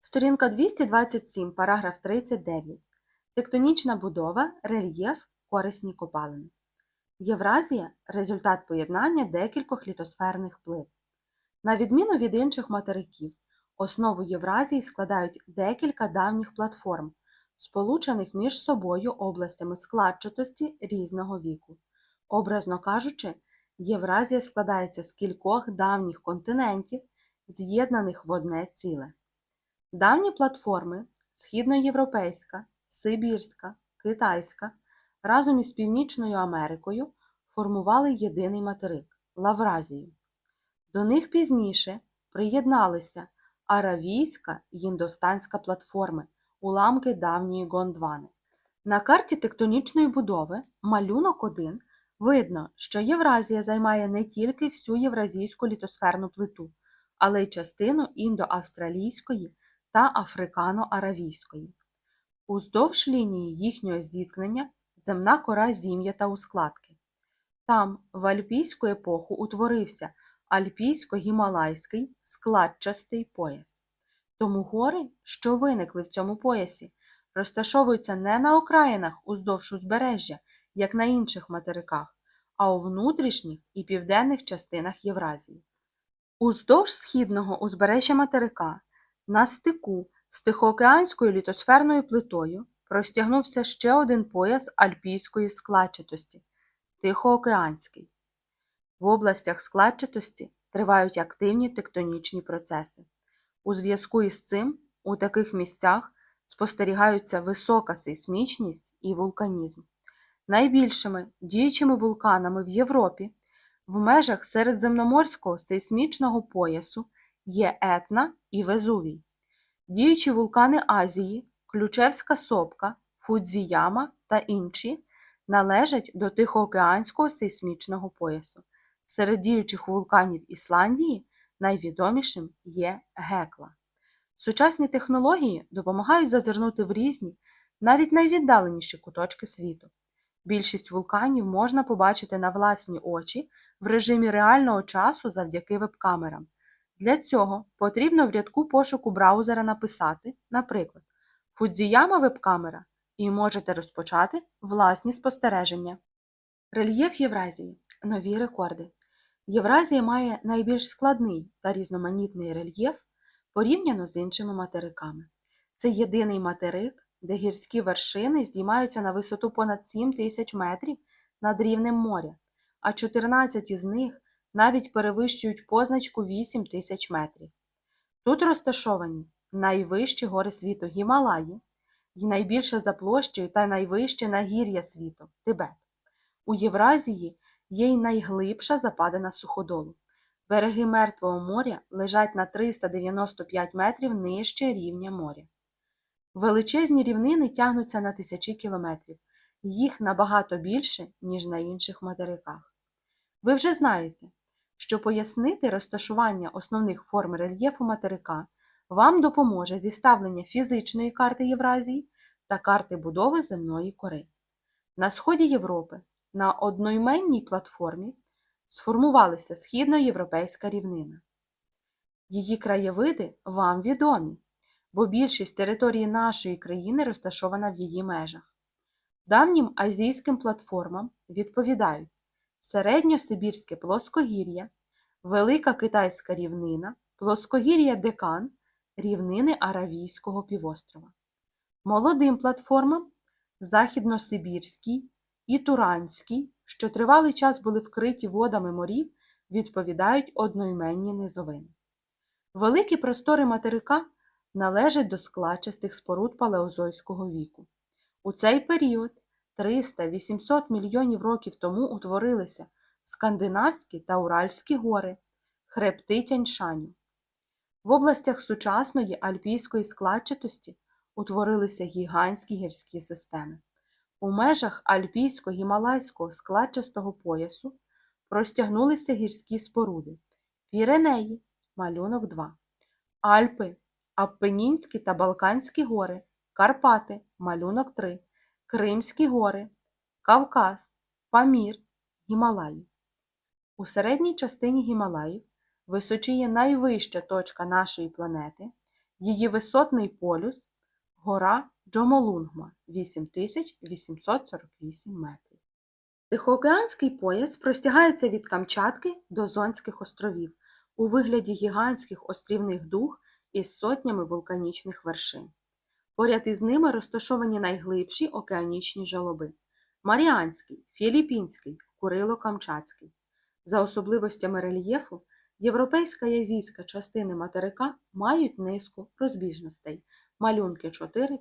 Сторінка 227, параграф 39. Тектонічна будова, рельєф, корисні копалини. Євразія – результат поєднання декількох літосферних плит. На відміну від інших материків, основу Євразії складають декілька давніх платформ, сполучених між собою областями складчатості різного віку. Образно кажучи, Євразія складається з кількох давніх континентів, з'єднаних в одне ціле. Давні платформи Східноєвропейська, Сибірська, Китайська разом із Північною Америкою формували єдиний материк Лавразію. До них пізніше приєдналися Аравійська й індостанська платформи, уламки давньої Гондвани. На карті тектонічної будови малюнок 1 видно, що Євразія займає не тільки всю євразійську літосферну плиту, але й частину індоавстралійської та африкано-аравійської. Уздовж лінії їхнього зіткнення земна кора зім'ята у складки. Там в альпійську епоху утворився альпійсько-гімалайський складчастий пояс. Тому гори, що виникли в цьому поясі, розташовуються не на окраїнах уздовж узбережжя, як на інших материках, а у внутрішніх і південних частинах Євразії. Уздовж східного узбережжя материка на стику з Тихоокеанською літосферною плитою простягнувся ще один пояс альпійської складчатості Тихоокеанський. В областях складчатості тривають активні тектонічні процеси. У зв'язку із цим у таких місцях спостерігаються висока сейсмічність і вулканізм. Найбільшими діючими вулканами в Європі в межах середземноморського сейсмічного поясу є Етна і Везувій. Діючі вулкани Азії, Ключевська сопка, Фудзіяма та інші належать до Тихоокеанського сейсмічного поясу. Серед діючих вулканів Ісландії найвідомішим є Гекла. Сучасні технології допомагають зазирнути в різні, навіть найвіддаленіші куточки світу. Більшість вулканів можна побачити на власні очі в режимі реального часу завдяки веб-камерам. Для цього потрібно в рядку пошуку браузера написати, наприклад, Фудзіяма веб-камера і можете розпочати власні спостереження. Рельєф Євразії. Нові рекорди. Євразія має найбільш складний та різноманітний рельєф порівняно з іншими материками. Це єдиний материк, де гірські вершини здіймаються на висоту понад 7 тисяч метрів над рівнем моря, а 14 із них навіть перевищують позначку 8 тисяч метрів. Тут розташовані найвищі гори світу Гімалаї і найбільше за площею та найвище нагір'я світу Тибет. У Євразії є й найглибша западина суходолу. Береги Мертвого моря лежать на 395 метрів нижче рівня моря. Величезні рівнини тягнуться на тисячі кілометрів, їх набагато більше, ніж на інших материках. Ви вже знаєте, що пояснити розташування основних форм рельєфу материка вам допоможе зіставлення фізичної карти Євразії та карти будови земної кори. На сході Європи на одноіменній платформі сформувалася східноєвропейська рівнина. Її краєвиди вам відомі, бо більшість території нашої країни розташована в її межах. Давнім азійським платформам відповідають Середньосибірське плоскогір'я, Велика Китайська рівнина, плоскогір'я Декан, рівнини Аравійського півострова. Молодим платформам Західносибірський і Туранський, що тривалий час були вкриті водами морів, відповідають одноіменні низовини. Великі простори материка належать до складчастих споруд палеозойського віку. У цей період 300-800 мільйонів років тому утворилися Скандинавські та Уральські гори, хребти Тяньшаню. В областях сучасної альпійської складчатості утворилися гігантські гірські системи. У межах альпійсько-гімалайського складчастого поясу простягнулися гірські споруди Піренеї, малюнок 2, Альпи, Аппенінські та Балканські гори, Карпати, малюнок 3, Кримські гори, Кавказ, Памір, Гімалаї. У середній частині Гімалаїв височіє найвища точка нашої планети Її висотний полюс гора Джомолунгма 8848 метрів. Тихоокеанський пояс простягається від Камчатки до Зонських островів у вигляді гігантських острівних дуг із сотнями вулканічних вершин. Поряд із ними розташовані найглибші океанічні жалоби Маріанський, Філіппінський, Курило-Камчатський. За особливостями рельєфу, європейська і азійська частини материка мають низку розбіжностей малюнки 4-5.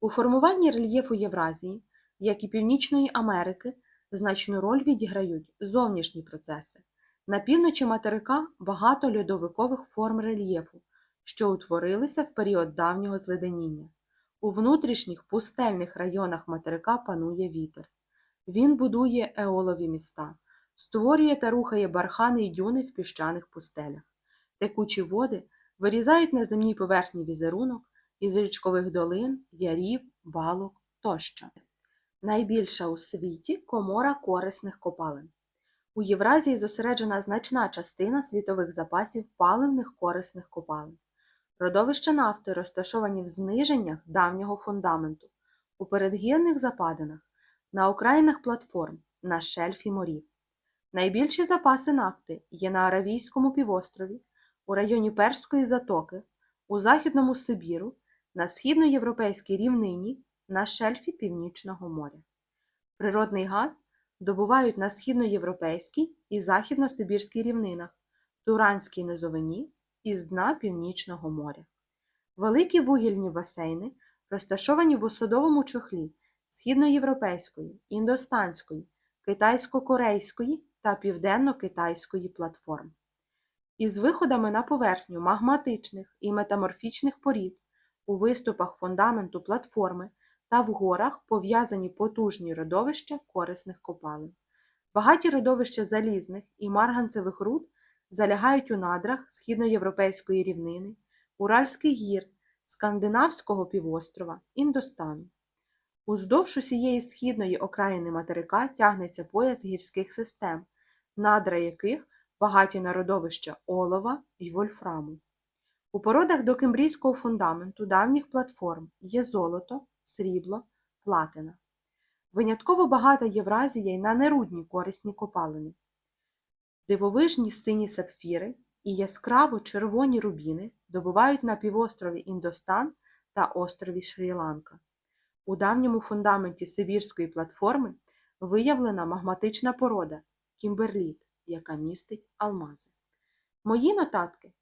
У формуванні рельєфу Євразії, як і Північної Америки, значну роль відіграють зовнішні процеси. На півночі материка багато льодовикових форм рельєфу, що утворилися в період давнього зледеніння. У внутрішніх пустельних районах материка панує вітер. Він будує еолові міста, створює та рухає бархани й дюни в піщаних пустелях. Текучі води вирізають на земній поверхні візерунок із річкових долин, ярів, балок тощо. Найбільша у світі комора корисних копалин. У Євразії зосереджена значна частина світових запасів паливних корисних копалин. Родовища нафти розташовані в зниженнях давнього фундаменту, у передгірних западинах, на окраїнах платформ, на шельфі морів. Найбільші запаси нафти є на Аравійському півострові, у районі Перської затоки, у Західному Сибіру, на східноєвропейській рівнині, на шельфі Північного моря. Природний газ добувають на східноєвропейській і західносибірській рівнинах, Туранській низовині і з дна Північного моря. Великі вугільні басейни розташовані в осадовому чохлі східноєвропейської, індостанської, китайсько-корейської та південно-китайської платформ. Із виходами на поверхню магматичних і метаморфічних порід у виступах фундаменту платформи та в горах пов'язані потужні родовища корисних копалин. Багаті родовища залізних і марганцевих руд залягають у надрах східноєвропейської рівнини, Уральських гір, Скандинавського півострова, Індостану. Уздовж усієї східної окраїни материка тягнеться пояс гірських систем, надра яких багаті на родовища олова й вольфраму. У породах докембрійського фундаменту давніх платформ є золото, срібло, платина. Винятково багата Євразія й на нерудні корисні копалини. Дивовижні сині сапфіри і яскраво червоні рубіни добувають на півострові Індостан та острові Шрі-Ланка. У давньому фундаменті Сибірської платформи виявлена магматична порода кімберліт, яка містить алмази. Мої нотатки.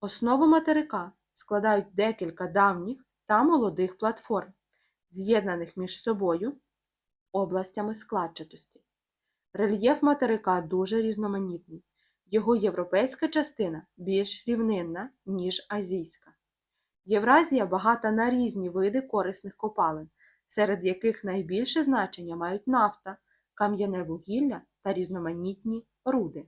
Основу материка складають декілька давніх та молодих платформ, з'єднаних між собою областями складчатості. Рельєф материка дуже різноманітний. Його європейська частина більш рівнинна, ніж азійська. Євразія багата на різні види корисних копалин, серед яких найбільше значення мають нафта, кам'яне вугілля та різноманітні руди.